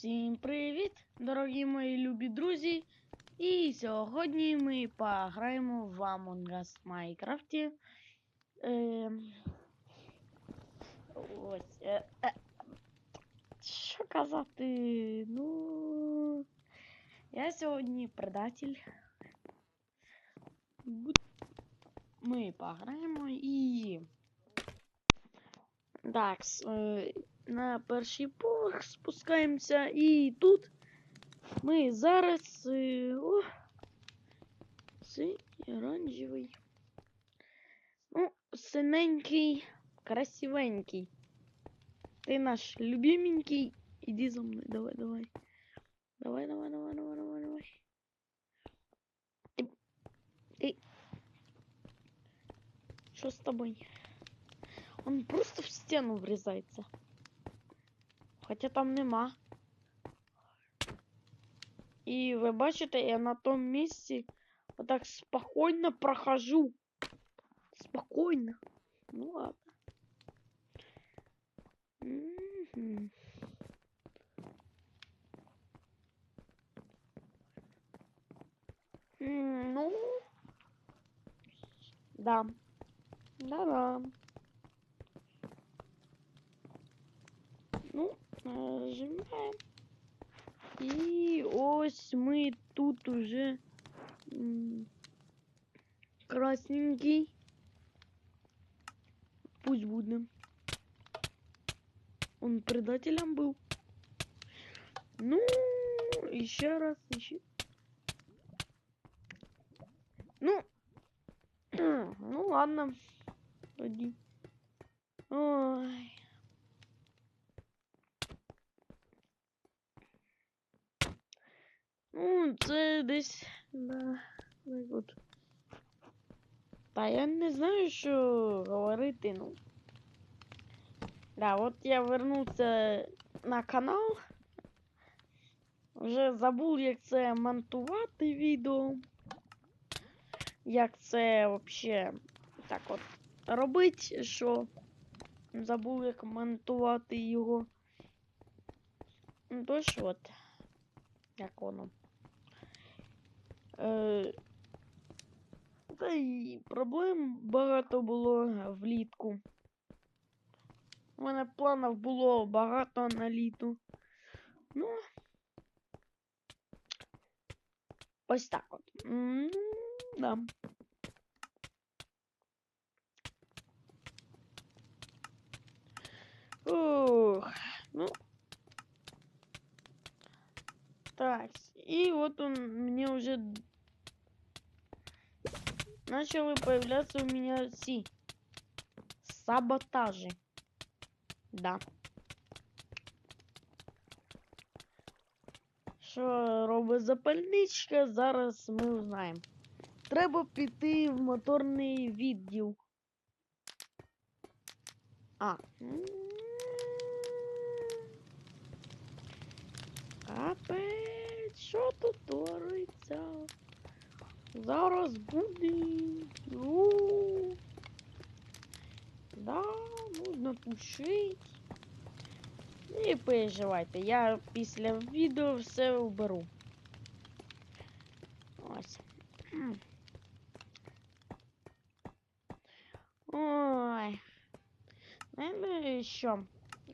Всім привіт, дорогі мої любі друзі! І сьогодні ми пограємо в Among Us в Майнкрафті. Е, ось. Е, е, що казати? Ну. Я сьогодні предатель. Ми пограємо і. Так, е, на перший поверх спускаємося, і тут ми зараз. е, О, синій, оранжевий. Ну, синенький, красивенький. Ти наш любименький. Іди за мною, давай, давай. Давай, давай, давай, давай, давай, давай. Ти. Ти. Що з тобою? Он просто в стену врізається. Хоча там нема. І ви бачите, я на тому місці отак спокійно прохожу. Спокійно. Ну ладно. Мгм. М, Ну. Да. Да-да. Нажимаем. І ось ми тут уже красненький. Пусть буде. Он предателем был. Ну, еще раз, еще. Ну, ну ладно. Ой. Ну, це десь. Да, так от. Та я не знаю, що говорити, ну. Да, от я вернувся на канал. Вже забув, як це монтувати відео. Як це вообще так от робить, що забув, як монтувати його. Ну, тож от. Як воно. Е, та й проблем багато було влітку. У мене планів було багато на літу. Ну. Ось так от. М, Да. начали появляться у меня си саботажи. Да. Що робить запальничка, зараз ми узнаємо. Треба піти в моторний відділ. А. Зараз буде. У. Да, нужно тушить. Не переживайте, я після відео все уберу. Ось. М. Ой. Знаєте що?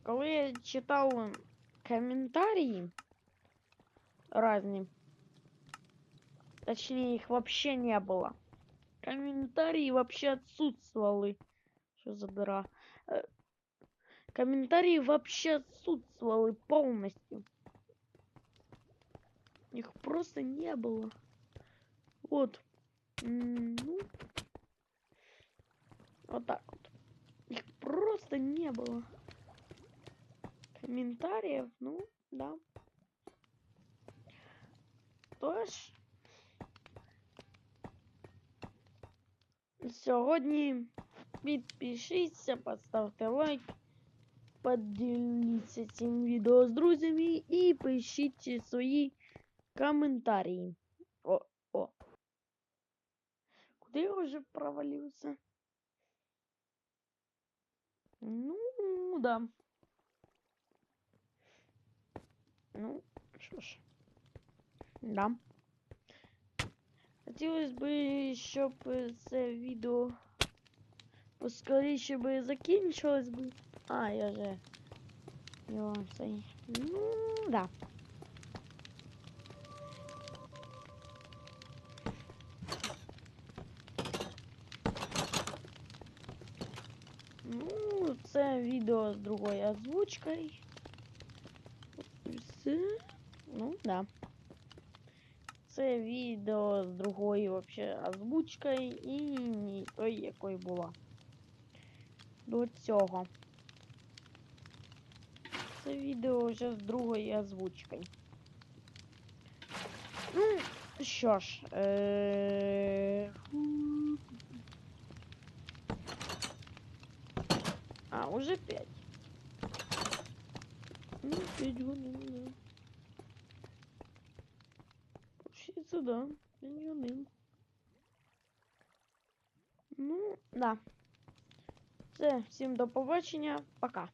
Коли я читав коментарі разні, точнее их вообще не было. Комментарии вообще отсутствовали. Что за дыра? Э, Комментарии вообще отсутствовали полностью. Их просто не было. Вот. Ну. Вот так вот. Их просто не было. Комментариев, ну, да. Тож. Сьогодні підпишіться, поставте лайк, поділіться цим відео з друзями і пишіть свої коментарі. О, о. Куди я вже провалився? Ну, да. Ну, що ж. Да. Хотілося б, щоб е, це відео поскоріше би закінчилось би. А, я же. Йо, цей. Ну, да. Ну, це відео з другою озвучкою. І Все. Ну, да. Це відео з другою вообще озвучкою і не той, якою була. До цього. Це відео вже з другою озвучкою. Ну, що ж, е... А, уже 5. Ну, 5 годин, Получается, да. 5 годин. Ну, да. Все, всім до побачення. Пока.